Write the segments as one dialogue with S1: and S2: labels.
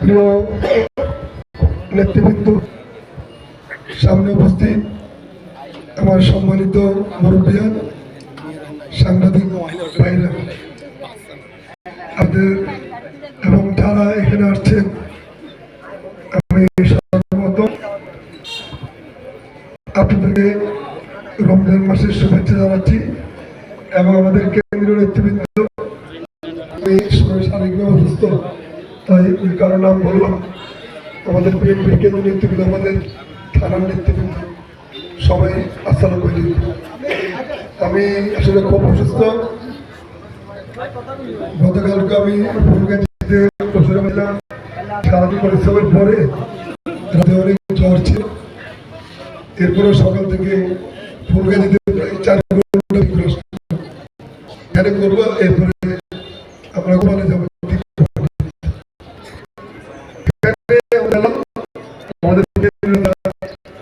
S1: প্রিয় নেতৃবৃন্দ, সামনে উপস্থিত আমার সম্মানিত মুরব্বিয়ান সাংবাদিক ভাইরা। আপনাদের এবং যারা এখানে আসছেন, আমি সর্বপ্রথম আপনাদেরকে রমজান মাসের শুভেচ্ছা জানাচ্ছি এবং আমাদের কেন্দ্রীয় নেতৃবৃন্দ, আমি শারীরিকভাবে অসুস্থ। তাই ওই কারণে আমি বললাম, আমাদের বিএনপির কেন্দ্রীয় নেতৃবৃন্দ, আমাদের থানার নেতৃবৃন্দ, সবাই আসসালাম আলাইকুম। আমি আসলে খুব অসুস্থ। গতকালকে আমি সারাদিন পরিশ্রমের পরে অনেক জ্বর ছিল। এরপরে সকাল থেকে ফুলগাছিতে প্রায় চার ঘণ্টা এখানে করব, এরপরে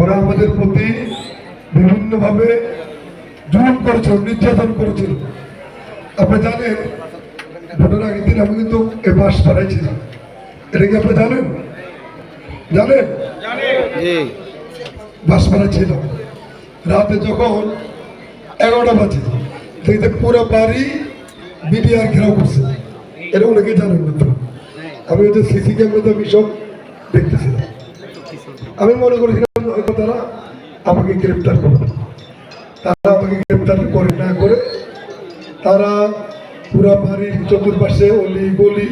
S1: ওরা আমাদের প্রতি বিভিন্নভাবে জুলুম করেছিল নির্যাতন করেছিল। আপনি জানেন ভোটের আগের দিন আমি কিন্তু এ বাস পাঠাইছিলাম এটা কি আপনি জানেন? জানেন? বাস ছিল রাতে যখন এগারোটা বাজে দেখতে পুরো বাড়ি বিডিআর ঘেরাও করছে। এটা অনেকে জানেন না আমি ওই যে সিসি ক্যামেরাতে আমি সব দেখতেছিলাম। আমি মনে করেছিলাম হয়তো তারা আমাকে গ্রেপ্তার করবে। তারা আমাকে গ্রেপ্তার করে না করে তারা পুরা বাড়ির চতুর্পাশে অলি গলি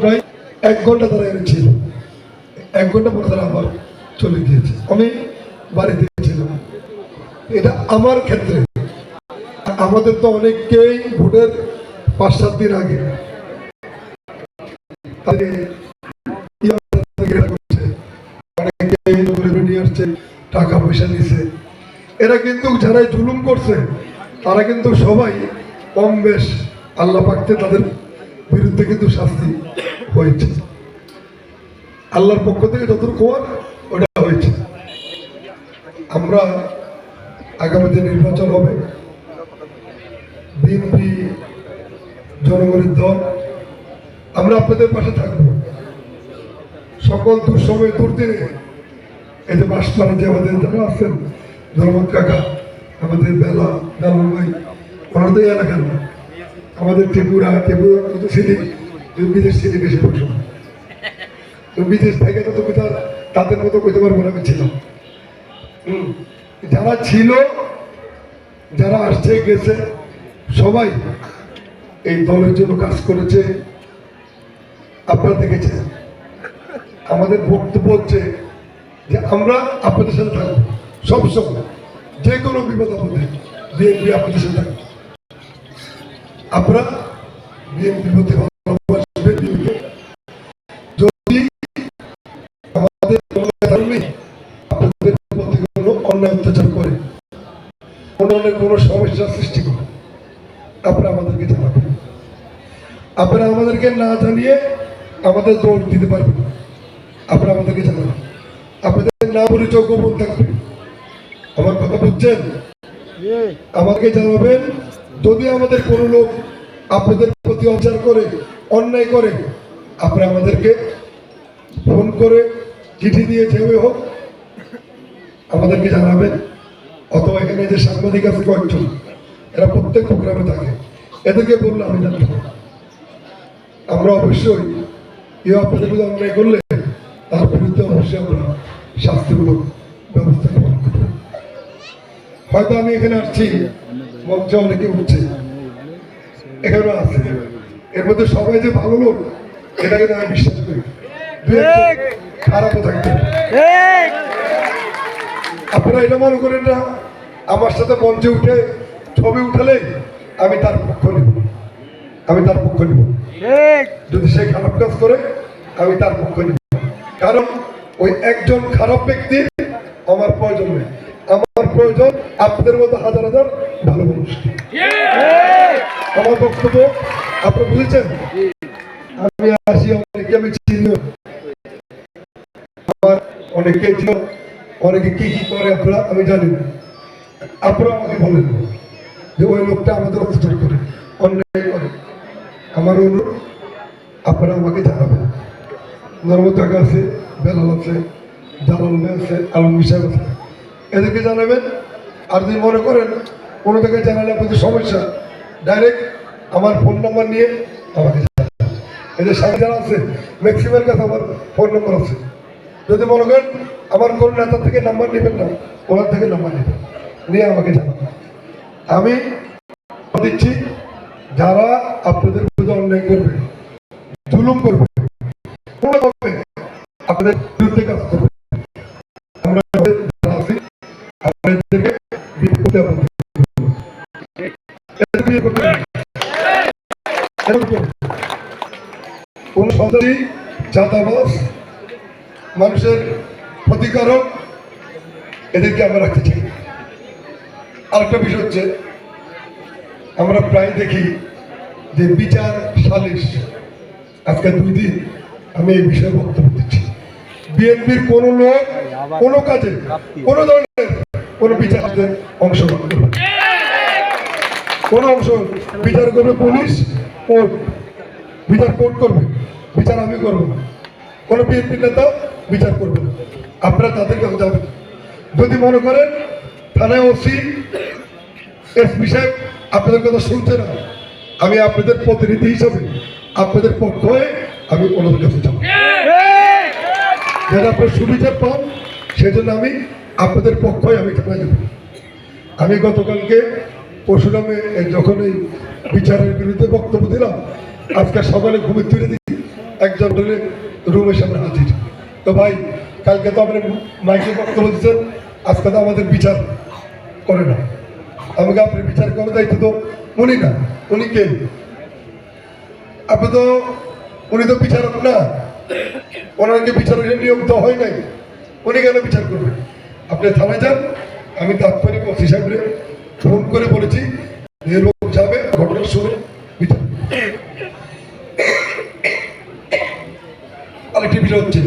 S1: প্রায় এক ঘণ্টা তারা এখানে ছিল। এক ঘণ্টা পরে তারা আবার চলে গিয়েছে। আমি বাড়িতে ছিলাম। এটা আমার ক্ষেত্রে। আমাদের তো অনেককেই ভোটের পাঁচ সাত দিন আগে। আসছে টাকা পয়সা নিছে। এরা কিন্তু যারা এই জুলুম করছে, তারা কিন্তু সবাই কম বেশ আল্লাহ পাকতে তাদের বিরুদ্ধে কিন্তু শাস্তি হয়েছে। আল্লাহর পক্ষ থেকে যতটুকু হওয়ার, ওটা হয়েছে। আমরা আগামী যে নির্বাচন হবে, বিএনপি জনগণের দল, আমরা আপনাদের পাশে থাকব। সকল দুঃসময়, দুর্দিনে এই যে যে আমাদের যারা আছেন ধর্মত কাকা, আমাদের বেলা দালাল ভাই, ওনারা তো এই এলাকার না আমাদের ত্রিপুরা ত্রিপুরা তো তুমি বিদেশ ছিলি বেশি পয়সা তুমি বিদেশ থেকে তো তার, তাদের মতো কইতে পারব না, আমি ছিলাম। যারা ছিল, যারা আসছে, গেছে, সবাই এই দলের জন্য কাজ করেছে। আপনারা দেখেছেন। আমাদের বক্তব্য হচ্ছে যে আমরা আপনাদের সাথে থাকব সবসময় যে কোনো বিপদ আপদে, বিএনপি আপনাদের সাথে থাকবে। আপনারা বিএনপি প্রতি আপনাদের অত্যাচার কোনো সমস্যার সৃষ্টি করে, আপনারা আমাদেরকে জানাবেন। আপনারা আমাদেরকে না জানিয়ে আমাদের দৌড় দিতে পারবেন। আপনারা আমাদেরকে জানাবেন। আপনাদের না পরিচয় গোপন থাকবে। আমার কথা বুঝছেন? আমাকে জানাবেন, যদি আমাদের কোনো লোক আপনাদের প্রতি অচার করে, অন্যায় করে, আপনারা আমাদেরকে ফোন করে চিঠি দিয়ে যেভাবে হোক আমাদেরকে জানাবেন। অথবা এখানে যে সাংবাদিক আছে কয়েকজন, এরা প্রত্যেক প্রোগ্রামে থাকে। এদেরকে বললে আমি জানতে আমরা অবশ্যই কেউ আপনাদের অন্যায় করলে তার বিরুদ্ধে অবশ্যই আমরা শাস্তিমূলক ব্যবস্থা গ্রহণ করব হয়তো আমি এখানে আসছি মঞ্চে অনেকে উঠছে এখানে আছে এর মধ্যে সবাই যে ভালো লোক এটা কিন্তু আমি বিশ্বাস করি। খারাপও থাকতে আপনারা এটা মনে করেন না আমার সাথে মঞ্চে উঠে ছবি উঠালে আমি তার পক্ষ নিব। আমি তার পক্ষ নিব। যদি সে খারাপ কাজ করে আমি তার পক্ষ নিব। কারণ ওই একজন খারাপ ব্যক্তি আমার প্রয়োজন নেই। আমার প্রয়োজন আপনাদের মতো হাজার হাজার ভালো মানুষ। আমার বক্তব্য আপনি বুঝেছেন? আমি আসি, অনেকে আমি চিনি। আমার অনেকে ছিল, অনেকে কি কি করে আপনারা আমি জানি না। আপনারা আমাকে বলেন যে ওই লোকটা আমাদের অত্যাচার করে। অন্যায় করে। আমার অনুরোধ, আপনারা আমাকে জানাবেন। নর্মদ কাকা আছে, বেলাল আছে জালাল আছে আলম সাহেব আছে। এদেরকে জানাবেন, আর যদি মনে করেন কোনো থেকে জানালে আপনাদের সমস্যা, ডাইরেক্ট আমার ফোন নাম্বার নিয়ে আমাকে এদের সাথে যারা আছে ম্যাক্সিমামের কাছে আমার ফোন নম্বর আছে। যদি মনে করেন আমার কোন নেতা থেকে নাম্বার নেবেন না, ওনার থেকে নাম্বার নেবেন, নিয়ে আমাকে জানাবেন। আমি দিচ্ছি, যারা আপনাদের অন্যায় করবে, জুলুম করবে আপনাদের বিরুদ্ধে কাজ করবে। আমরা। কোন চাঁদাবাস মানুষের ক্ষতিকারক এদেরকে আমরা রাখতে চাই। আরেকটা বিষয় হচ্ছে, আমরা প্রায় দেখি যে বিচার সালিশ আজকে দুই দিন আমি এই বিষয়ে বক্তব্য দিচ্ছি। বিএনপির কোন লোক, কোনো কাজে, কোনো ধরনের কোনো বিচারে অংশগ্রহণ করবে। কোনো অংশ বিচার করবে পুলিশ কোর্ট বিচার কোর্ট করবে, বিচার আমি করব না। কোনো বিএনপি নেতা বিচার করবে না। আপনারা তাদের কাছে যাবেন যদি মনে করেন, থানায় ওসি, এসপি সাহেব আপনাদের কথা শুনছে না। আমি আপনাদের প্রতিনিধি হিসাবে আপনাদের পক্ষ হয়ে আমি ওনাদের কাছে যাব। যারা আপনার সুবিচার পান সেই জন্য আমি আপনাদের পক্ষ হয়ে আমি থানায় যাব। আমি গতকালকে পরশুরামে যখন এই বিচারের বিরুদ্ধে বক্তব্য দিলাম, আজকে সকালে ঘুমে তুলে দিচ্ছি একজন ধরে রুমের সামনে হাজির। তো ভাই, কালকে তো আপনি মাইকে বক্তব্য দিচ্ছেন, আজকে তো আমাদের বিচার করে না। আমাকে আপনি বিচার করে দায়িত্ব তো উনি না, উনি কে? আপনি তো উনি তো বিচারক না। ওনাকে বিচারকের নিয়োগ তো হয় নাই, উনি কেন বিচার করবেন আপনি থানায় যান, আমি তাৎপর্য ওসি সাহেবরে ফোন করে বলেছি, যে যাবে ঘটনার শুনে বিচার আরেকটি বিষয় হচ্ছে